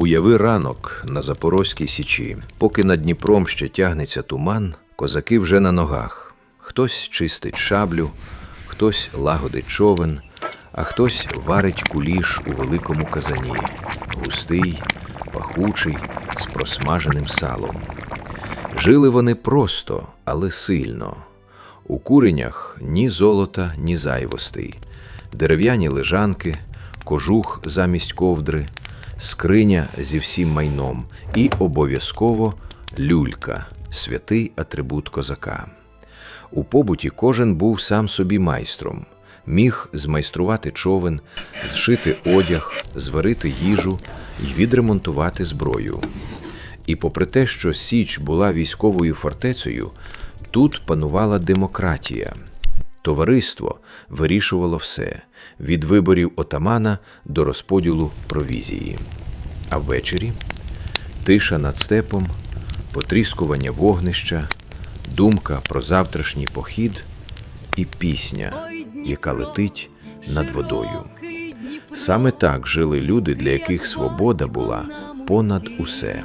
Уяви ранок на Запорозькій січі. Поки над Дніпром ще тягнеться туман, козаки вже на ногах. Хтось чистить шаблю, хтось лагодить човен, а хтось варить куліш у великому казані, густий, пахучий, з просмаженим салом. Жили вони просто, але сильно. У куренях ні золота, ні зайвостей, дерев'яні лежанки, кожух замість ковдри, скриня зі всім майном і обов'язково люлька, святий атрибут козака. У побуті кожен був сам собі майстром, міг змайструвати човен, зшити одяг, зварити їжу і відремонтувати зброю. І попри те, що Січ була військовою фортецею, тут панувала демократія. Товариство вирішувало все від виборів отамана до розподілу провізії. А ввечері тиша над степом, потріскування вогнища, думка про завтрашній похід і пісня, яка летить над водою. Саме так жили люди, для яких свобода була понад усе.